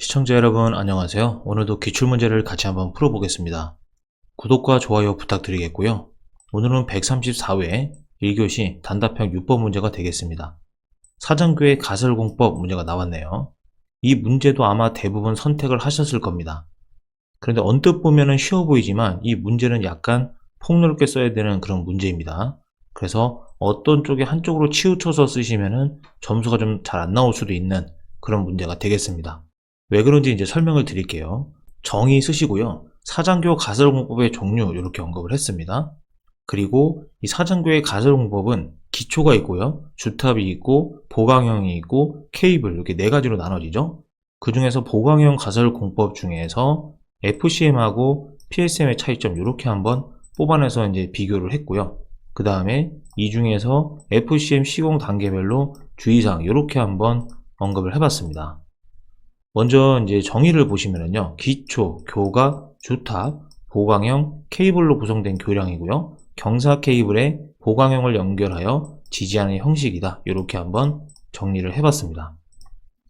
시청자 여러분 안녕하세요. 오늘도 기출문제를 같이 한번 풀어보겠습니다. 구독과 좋아요 부탁드리겠고요. 오늘은 134회 1교시 단답형 6번 문제가 되겠습니다. 사전교회 가설공법 문제가 나왔네요. 이 문제도 아마 대부분 선택을 하셨을 겁니다. 그런데 언뜻 보면 쉬워 보이지만 이 문제는 약간 폭넓게 써야 되는 그런 문제입니다. 그래서 어떤 쪽에 한쪽으로 치우쳐서 쓰시면은 점수가 좀 잘 안 나올 수도 있는 그런 문제가 되겠습니다. 왜 그런지 이제 설명을 드릴게요. 정의 쓰시고요. 사장교 가설공법의 종류 이렇게 언급을 했습니다. 그리고 이 사장교의 가설공법은 기초가 있고요. 주탑이 있고 보강형이 있고 케이블 이렇게 네 가지로 나눠지죠. 그 중에서 보강형 가설공법 중에서 FCM하고 PSM의 차이점 이렇게 한번 뽑아내서 이제 비교를 했고요. 그 다음에 이 중에서 FCM 시공 단계별로 주의사항 이렇게 한번 언급을 해봤습니다. 먼저 이제 정의를 보시면은요. 기초, 교각, 주탑, 보강형, 케이블로 구성된 교량이고요. 경사 케이블에 보강형을 연결하여 지지하는 형식이다. 이렇게 한번 정리를 해봤습니다.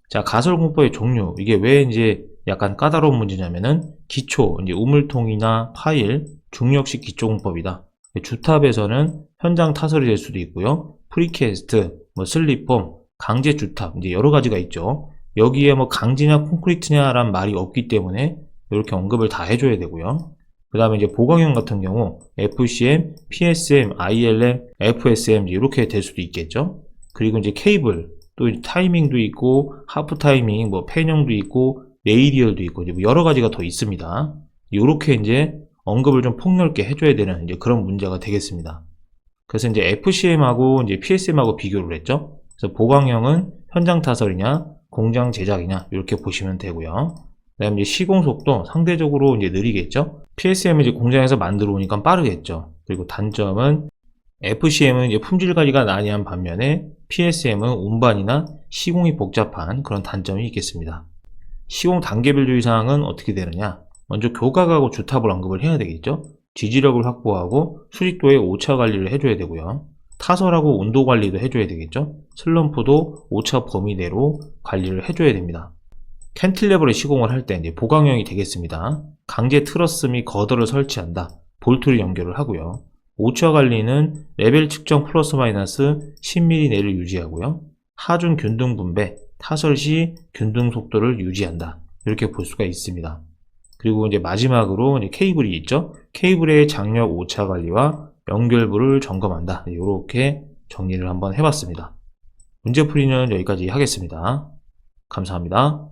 자, 가설 공법의 종류. 이게 왜 이제 약간 까다로운 문제냐면은 기초, 이제 우물통이나 파일, 중력식 기초 공법이다. 주탑에서는 현장 타설이 될 수도 있고요. 프리캐스트, 뭐 슬립폼, 강제 주탑, 이제 여러 가지가 있죠. 여기에 뭐 강지냐 콘크리트냐란 말이 없기 때문에 이렇게 언급을 다 해줘야 되고요. 그 다음에 이제 보강형 같은 경우 FCM, PSM, ILM, FSM 이렇게 될 수도 있겠죠. 그리고 이제 케이블 또 타이밍도 있고 하프 타이밍, 뭐 팬형도 있고 레이디얼도 있고 뭐 여러 가지가 더 있습니다. 이렇게 이제 언급을 좀 폭넓게 해줘야 되는 이제 그런 문제가 되겠습니다. 그래서 이제 FCM하고 이제 PSM하고 비교를 했죠. 그래서 보강형은 현장 타설이냐, 공장 제작이냐 이렇게 보시면 되고요. 그다음에 이제 시공 속도 상대적으로 이제 느리겠죠. PSM은 이제 공장에서 만들어 오니까 빠르겠죠. 그리고 단점은 FCM은 이제 품질 관리가 난이한 반면에 PSM은 운반이나 시공이 복잡한 그런 단점이 있겠습니다. 시공 단계별 주의사항은 어떻게 되느냐? 먼저 교각하고 주탑을 언급을 해야 되겠죠. 지지력을 확보하고 수직도의 오차 관리를 해줘야 되고요. 타설하고 온도 관리도 해줘야 되겠죠. 슬럼프도 오차 범위 내로 관리를 해줘야 됩니다. 캔틸레버를 시공을 할 때 이제 보강형이 되겠습니다. 강제 트러스 및 거더를 설치한다. 볼트를 연결을 하고요. 오차 관리는 레벨 측정 플러스 마이너스 10mm 내를 유지하고요. 하중 균등 분배, 타설 시 균등 속도를 유지한다. 이렇게 볼 수가 있습니다. 그리고 이제 마지막으로 이제 케이블이 있죠. 케이블의 장력 오차 관리와 연결부를 점검한다. 이렇게 정리를 한번 해봤습니다. 문제 풀이는 여기까지 하겠습니다. 감사합니다.